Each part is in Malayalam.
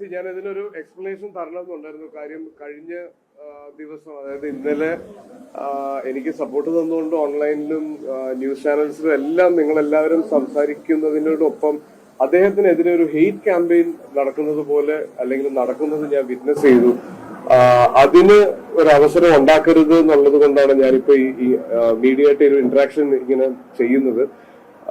ഞാൻ ഇതിനൊരു എക്സ്പ്ലനേഷൻ തരണമെന്നുണ്ടായിരുന്നു. കാര്യം കഴിഞ്ഞ ദിവസം അതായത് ഇന്നലെ എനിക്ക് സപ്പോർട്ട് തന്നുകൊണ്ട് ഓൺലൈനിലും ന്യൂസ് ചാനൽസിലും എല്ലാം നിങ്ങൾ എല്ലാവരും സംസാരിക്കുന്നതിനോടൊപ്പം അദ്ദേഹത്തിനെതിരെ ഒരു ഹെയ്റ്റ് ക്യാമ്പയിൻ നടക്കുന്നത് പോലെ അല്ലെങ്കിൽ നടക്കുന്നത് ഞാൻ വിറ്റ്നസ് ചെയ്തു. അതിന് ഒരു അവസരം ഉണ്ടാക്കരുത് എന്നുള്ളത് കൊണ്ടാണ് ഞാനിപ്പോ ഈ- ഈ മീഡിയ ആയിട്ട് ഒരു ഇന്ററാക്ഷൻ ഇങ്ങനെ ചെയ്യുന്നത്.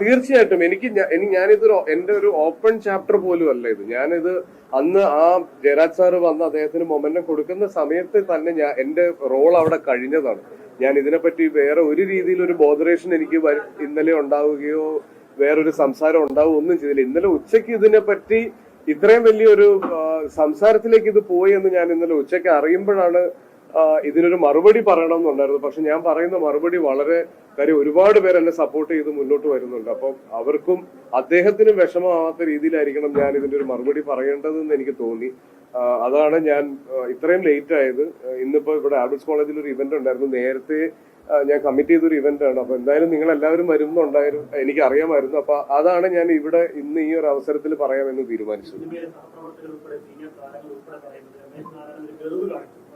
തീർച്ചയായിട്ടും എനിക്ക് ഞാനിത് എന്റെ ഒരു ഓപ്പൺ ചാപ്റ്റർ പോലും അല്ല ഇത്. ഞാനിത് അന്ന് ആ ജയരാജ് സാറ് വന്ന് അദ്ദേഹത്തിന് മൊമെന്റം കൊടുക്കുന്ന സമയത്ത് തന്നെ ഞാൻ എന്റെ റോൾ അവിടെ കഴിഞ്ഞതാണ്. ഞാൻ ഇതിനെപ്പറ്റി വേറെ ഒരു രീതിയിൽ ഒരു ബോധറേഷൻ എനിക്ക് ഇന്നലെ ഉണ്ടാവുകയോ വേറൊരു സംസാരം ഉണ്ടാവുകയോ ഒന്നും ചെയ്തില്ല. ഇന്നലെ ഉച്ചയ്ക്ക് ഇതിനെപ്പറ്റി ഇത്രയും വലിയൊരു സംസാരത്തിലേക്ക് ഇത് പോയി എന്ന് ഞാൻ ഇന്നലെ ഉച്ചയ്ക്ക് അറിയുമ്പോഴാണ് ഇതിനൊരു മറുപടി പറയണം എന്നുണ്ടായിരുന്നു പക്ഷെ ഞാൻ പറയുന്ന മറുപടി വളരെ കാര്യം ഒരുപാട് പേര് എന്നെ സപ്പോർട്ട് ചെയ്ത് മുന്നോട്ട് വരുന്നുണ്ട്. അപ്പം അവർക്കും അദ്ദേഹത്തിനും വിഷമമാവാത്ത രീതിയിലായിരിക്കണം ഞാൻ ഇതിന്റെ ഒരു മറുപടി പറയേണ്ടതെന്ന് എനിക്ക് തോന്നി. അതാണ് ഞാൻ ഇത്രയും ലേറ്റ് ആയത്. ഇന്നിപ്പോ ഇവിടെ ആൽബർട്സ് കോളേജിൽ ഒരു ഇവന്റ് ഉണ്ടായിരുന്നു. നേരത്തെ ഞാൻ കമ്മിറ്റ് ചെയ്തൊരു ഇവന്റ് ആണ്. അപ്പൊ എന്തായാലും നിങ്ങൾ എല്ലാവരും വരുന്നുണ്ടായിരുന്നു എനിക്ക് അറിയാമായിരുന്നു. അപ്പൊ അതാണ് ഞാൻ ഇവിടെ ഇന്ന് ഈ ഒരു അവസരത്തിൽ പറയാമെന്ന് തീരുമാനിച്ചത്.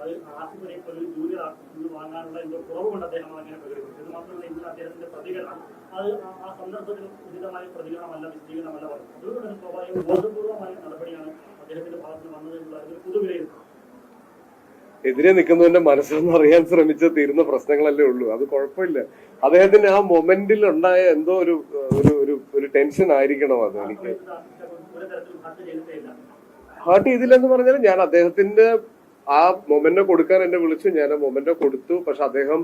അത് ആസിഫിനെ ഒരു ജൂനിയർ ആർട്ടിസ്റ്റ് വാങ്ങാനുള്ള എന്തോ കുറവ് കൊണ്ട് അദ്ദേഹം അങ്ങനെ പ്രകടിപ്പിച്ചു. ഇത് മാത്രമല്ല ഇന്ന് അദ്ദേഹത്തിന്റെ പ്രതികരണം അത് ആ- സന്ദർഭത്തിൽ ഉചിതമായ പ്രതികരണമല്ല വിശദീകരണമല്ല പറഞ്ഞു അതുകൊണ്ട് തന്നെ സ്വാഭാവികം ബോധപൂർവമായ നടപടിയാണ് അദ്ദേഹത്തിന്റെ ഭാഗത്ത് വന്നത് എന്നുള്ള ഒരു പൊതുവിലയിരുത്തൽ എതിരെ നിൽക്കുന്നവന്റെ മനസ്സിലൊന്നും അറിയാൻ ശ്രമിച്ച തീരുന്ന പ്രശ്നങ്ങളല്ലേ ഉള്ളൂ. അത് കുഴപ്പമില്ല. അദ്ദേഹത്തിന്റെ ആ മൊമെന്റിൽ ഉണ്ടായ എന്തോ ഒരു ഒരു ഒരു ഒരു ടെൻഷൻ ആയിരിക്കണം അത് എനിക്ക്. ഹാർട്ട് ചെയ്തില്ലെന്ന് പറഞ്ഞാൽ ഞാൻ അദ്ദേഹത്തിന്റെ ആ മൊമെന്റോ കൊടുക്കാൻ എന്നെ വിളിച്ചു ഞാൻ ആ മൊമെന്റോ കൊടുത്തു. പക്ഷെ അദ്ദേഹം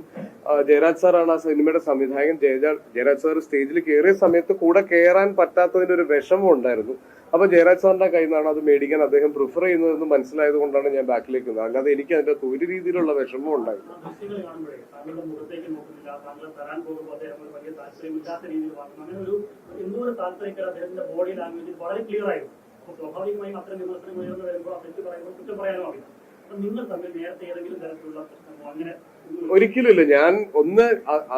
ജയരാജ് സാറാണ് ആ സിനിമയുടെ സംവിധായകൻ. ജയരാജ് ജയരാജ് സാർ സ്റ്റേജിൽ കയറിയ സമയത്ത് കൂടെ കയറാൻ പറ്റാത്തതിന്റെ ഒരു വിഷമം ഉണ്ടായിരുന്നു. അപ്പൊ ജയരാജ് സാറിന്റെ കയ്യിൽ നിന്നാണ് അത് മേടിക്കാൻ അദ്ദേഹം പ്രിഫർ ചെയ്യുന്നതെന്ന് മനസ്സിലായത് കൊണ്ടാണ് ഞാൻ ബാക്കിലേക്ക് വന്നത്. അല്ലാതെ എനിക്ക് അതിന്റെ ഒരു രീതിയിലുള്ള വിഷമം ഉണ്ടായിരുന്നു വളരെ ക്ലിയർ ആയിരുന്നു. സ്വാഭാവികമായും അത്തരം വിമർശനം ഉയർന്നു വരുമ്പോൾ തെറ്റ് പറയുമ്പോൾ കുറ്റം പറയാനും അറിയാം നിങ്ങൾ നേരത്തെ തരത്തിലുള്ള അങ്ങനെ. ഒരിക്കലുമില്ല. ഞാൻ ഒന്ന്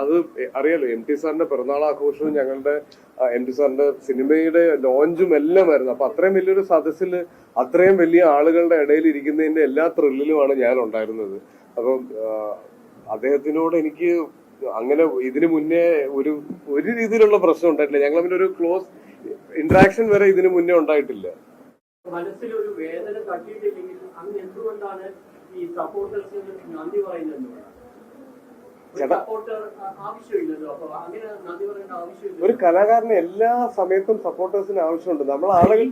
അത് അറിയാലോ എം ടി സാറിന്റെ പിറന്നാൾ ആഘോഷവും ഞങ്ങളുടെ എം ടി സാറിന്റെ സിനിമയുടെ ലോഞ്ചും എല്ലാം ആയിരുന്നു അപ്പൊ അത്രയും വലിയൊരു സദസ്സിൽ അത്രയും വലിയ ആളുകളുടെ ഇടയിൽ ഇരിക്കുന്നതിന്റെ എല്ലാ ത്രില്ലിലുമാണ് ഞാൻ ഉണ്ടായിരുന്നത്. അപ്പം അദ്ദേഹത്തിനോട് എനിക്ക് അങ്ങനെ ഇതിനു മുന്നേ ഒരു ഒരു രീതിയിലുള്ള പ്രശ്നം ഉണ്ടായിട്ടില്ല. ഞങ്ങൾ ഒരു ക്ലോസ് ഇന്ററാക്ഷൻ വരെ ഇതിനു മുന്നേ ഉണ്ടായിട്ടില്ല. മനസ്സിൽ ഒരു വേദന തട്ടിയിട്ടില്ലെങ്കിൽ അങ്ങ് എന്തുകൊണ്ടാണ് ഈ സപ്പോർട്ടേഴ്സിന് നന്ദി പറയുന്നത് ഒരു കലാകാരന് എല്ലാ സമയത്തും സപ്പോർട്ടേഴ്സിന് ആവശ്യമുണ്ട്. നമ്മൾ ആളുകൾ ഈ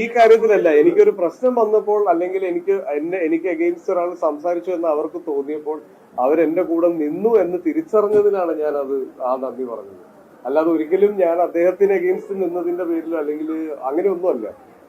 ഈ കാര്യത്തിലല്ല. എനിക്കൊരു പ്രശ്നം വന്നപ്പോൾ അല്ലെങ്കിൽ എനിക്ക് എന്നെ എനിക്ക് അഗെയിൻസ്റ്റ് ഒരാൾ സംസാരിച്ചു എന്ന് അവർക്ക് തോന്നിയപ്പോൾ അവരെന്റെ കൂടെ നിന്നു എന്ന് തിരിച്ചറിഞ്ഞതിനാണ് ഞാൻ അത് ആ നന്ദി പറഞ്ഞത്. അല്ലാതെ ഒരിക്കലും ഞാൻ അദ്ദേഹത്തിന് അഗെയിൻസ്റ്റ് നിന്നതിന്റെ പേരിൽ അല്ലെങ്കിൽ അങ്ങനെയൊന്നുമല്ല.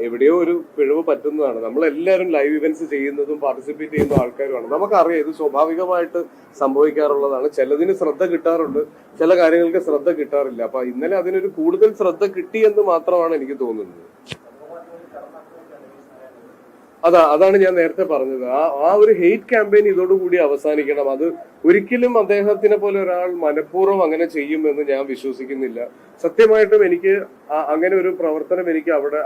എവിടെയോ ഒരു പിഴവ് പറ്റുന്നതാണ്. നമ്മളെല്ലാവരും ലൈവ് ഇവന്റ്സ് ചെയ്യുന്നതും പാർട്ടിസിപ്പേറ്റ് ചെയ്യുന്ന ആൾക്കാരുമാണ്. നമുക്കറിയാം ഇത് സ്വാഭാവികമായിട്ട് സംഭവിക്കാറുള്ളതാണ്. ചിലതിന് ശ്രദ്ധ കിട്ടാറുണ്ട്. ചില കാര്യങ്ങൾക്ക് ശ്രദ്ധ കിട്ടാറില്ല. അപ്പൊ ഇന്നലെ അതിനൊരു കൂടുതൽ ശ്രദ്ധ കിട്ടിയെന്ന് മാത്രമാണ് എനിക്ക് തോന്നുന്നത്. അതാ അതാണ് ഞാൻ നേരത്തെ പറഞ്ഞത്. ആ ആ ഒരു ഹെയ്റ്റ് ക്യാമ്പയിൻ ഇതോടുകൂടി അവസാനിക്കണം. അത് ഒരിക്കലും അദ്ദേഹത്തിനെ പോലെ ഒരാൾ മനഃപൂർവം അങ്ങനെ ചെയ്യുമെന്ന് ഞാൻ വിശ്വസിക്കുന്നില്ല. സത്യമായിട്ടും എനിക്ക് അങ്ങനെ ഒരു പ്രവർത്തനം എനിക്ക് അവിടെ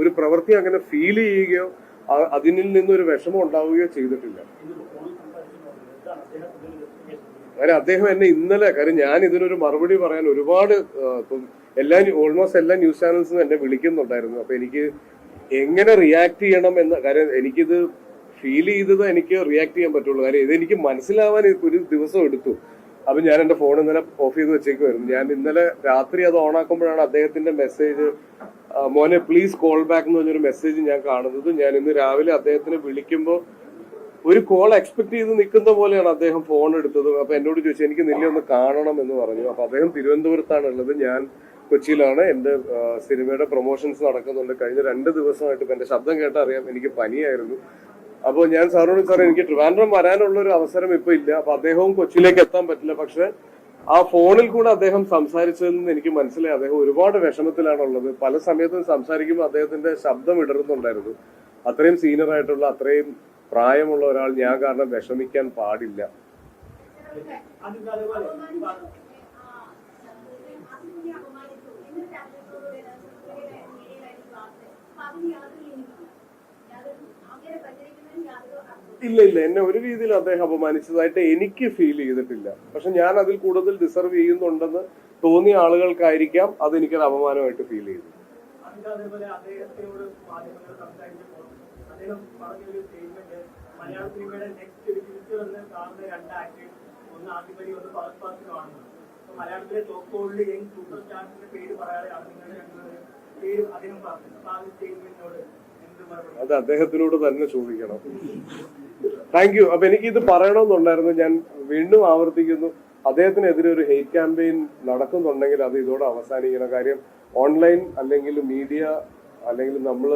ഒരു പ്രവൃത്തി അങ്ങനെ ഫീൽ ചെയ്യുകയോ അതിനിൽ നിന്നൊരു വിഷമം ഉണ്ടാവുകയോ ചെയ്തിട്ടില്ല? കാര്യം അദ്ദേഹം എന്നെ ഇന്നലെ കാര്യം ഞാൻ ഇതിനൊരു മറുപടി പറയാൻ ഒരുപാട് എല്ലാ ഓൾമോസ്റ്റ് എല്ലാ ന്യൂസ് ചാനൽസും എന്നെ വിളിക്കുന്നുണ്ടായിരുന്നു. അപ്പൊ എനിക്ക് എങ്ങനെ റിയാക്ട് ചെയ്യണം എന്ന കാര്യം എനിക്കിത് ഫീൽ ചെയ്തത് എനിക്ക് റിയാക്ട് ചെയ്യാൻ പറ്റുള്ളൂ. കാര്യം ഇതെനിക്ക് മനസ്സിലാവാൻ ഒരു ദിവസം എടുത്തു. അപ്പൊ ഞാൻ എന്റെ ഫോൺ ഇന്നലെ ഓഫ് ചെയ്ത് വെച്ചേക്കുമായിരുന്നു ഞാൻ ഇന്നലെ രാത്രി അത് ഓൺ ആക്കുമ്പോഴാണ് അദ്ദേഹത്തിന്റെ മെസ്സേജ് മോനെ പ്ലീസ് കോൾ ബാക്ക് എന്ന് പറഞ്ഞൊരു മെസ്സേജ് ഞാൻ കാണുന്നത്. ഞാൻ ഇന്ന് രാവിലെ അദ്ദേഹത്തിനെ വിളിക്കുമ്പോൾ ഒരു കോൾ എക്സ്പെക്ട് ചെയ്ത് നിൽക്കുന്ന പോലെയാണ് അദ്ദേഹം ഫോൺ എടുത്തത്. അപ്പൊ എന്നോട് ചോദിച്ചു എനിക്ക് നിന്നെ ഒന്ന് കാണണം എന്ന് പറഞ്ഞു. അപ്പൊ അദ്ദേഹം തിരുവനന്തപുരത്താണ് ഉള്ളത് ഞാൻ കൊച്ചിയിലാണ്. എന്റെ സിനിമയുടെ പ്രൊമോഷൻസ് നടക്കുന്നുണ്ട്. കഴിഞ്ഞ രണ്ട് ദിവസമായിട്ട് എന്റെ ശബ്ദം കേട്ടറിയാം എനിക്ക് പനിയായിരുന്നു. അപ്പോൾ ഞാൻ സാറിനോട് സാർ എനിക്ക് ട്രിവാൻഡ്രം വരാനുള്ള ഒരു അവസരം ഇപ്പൊ ഇല്ല. അപ്പൊ അദ്ദേഹവും കൊച്ചിയിലേക്ക് എത്താൻ പറ്റില്ല. പക്ഷെ ആ ഫോണിൽ കൂടെ അദ്ദേഹം സംസാരിച്ചതിൽ നിന്ന് എനിക്ക് മനസ്സിലായി. അദ്ദേഹം ഒരുപാട് വിഷമത്തിലാണുള്ളത്. പല സമയത്തും സംസാരിക്കുമ്പോൾ അദ്ദേഹത്തിന്റെ ശബ്ദം ഇടറുന്നുണ്ടായിരുന്നു. അത്രയും സീനിയർ ആയിട്ടുള്ള അത്രയും പ്രായമുള്ള ഒരാൾ ഞാൻ കാരണം വിഷമിക്കാൻ പാടില്ല. അതിന്റെ ഇല്ല ഇല്ല. എന്നെ ഒരു രീതിയിൽ അദ്ദേഹം അപമാനിച്ചതായിട്ട് എനിക്ക് ഫീൽ ചെയ്തിട്ടില്ല. പക്ഷെ ഞാൻ അതിൽ കൂടുതൽ ഡിസർവ് ചെയ്യുന്നുണ്ടെന്ന് തോന്നിയ ആളുകൾക്കായിരിക്കാം അത് എനിക്കൊരു അപമാനമായിട്ട് ഫീൽ ചെയ്തു മലയാള സിനിമയുടെ നെക്സ്റ്റ് ഒരു ഫ്യൂച്ചർ എന്ന് കാണുന്ന രണ്ട് ആക്ടേഴ്സ് ഒന്ന് ഒന്ന് അപ്പൊ മലയാളത്തിലെ ടോപ്പ് ഗോൾഡ് യങ് സൂപ്പർ സ്റ്റാർസിന്റെ പേര് പറയാതെയാണ് നിങ്ങളുടെ രണ്ടുപേരും പേര് അദ്ദേഹം പറഞ്ഞു അപ്പൊ ആ ഒരു സ്റ്റേറ്റ്മെന്റിനോട് എന്ത് മറുപടി? അത് അദ്ദേഹത്തിനോട് തന്നെ ചോദിക്കണം. താങ്ക് യു അപ്പൊ എനിക്ക് ഇത് പറയണമെന്നുണ്ടായിരുന്നു. ഞാൻ വീണ്ടും ആവർത്തിക്കുന്നു. അദ്ദേഹത്തിനെതിരെ ഒരു ഹെയ്റ്റ് ക്യാമ്പയിൻ നടക്കുന്നുണ്ടെങ്കിൽ അത് ഇതോടെ അവസാനിക്കണം. കാര്യം ഓൺലൈൻ അല്ലെങ്കിൽ മീഡിയ അല്ലെങ്കിൽ നമ്മൾ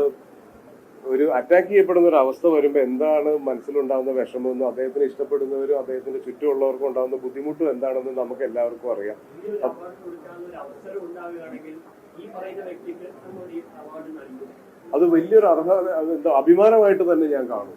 ഒരു അറ്റാക്ക് ചെയ്യപ്പെടുന്ന ഒരു അവസ്ഥ വരുമ്പോൾ എന്താണ് മനസ്സിലുണ്ടാകുന്ന വിഷമമെന്നും അദ്ദേഹത്തിന് ഇഷ്ടപ്പെടുന്നവരും അദ്ദേഹത്തിന്റെ ചുറ്റുമുള്ളവർക്കും ഉണ്ടാകുന്ന ബുദ്ധിമുട്ടും എന്താണെന്ന് നമുക്ക് എല്ലാവർക്കും അറിയാം. അത് വലിയൊരു അർഹത അഭിമാനമായിട്ട് തന്നെ ഞാൻ കാണും.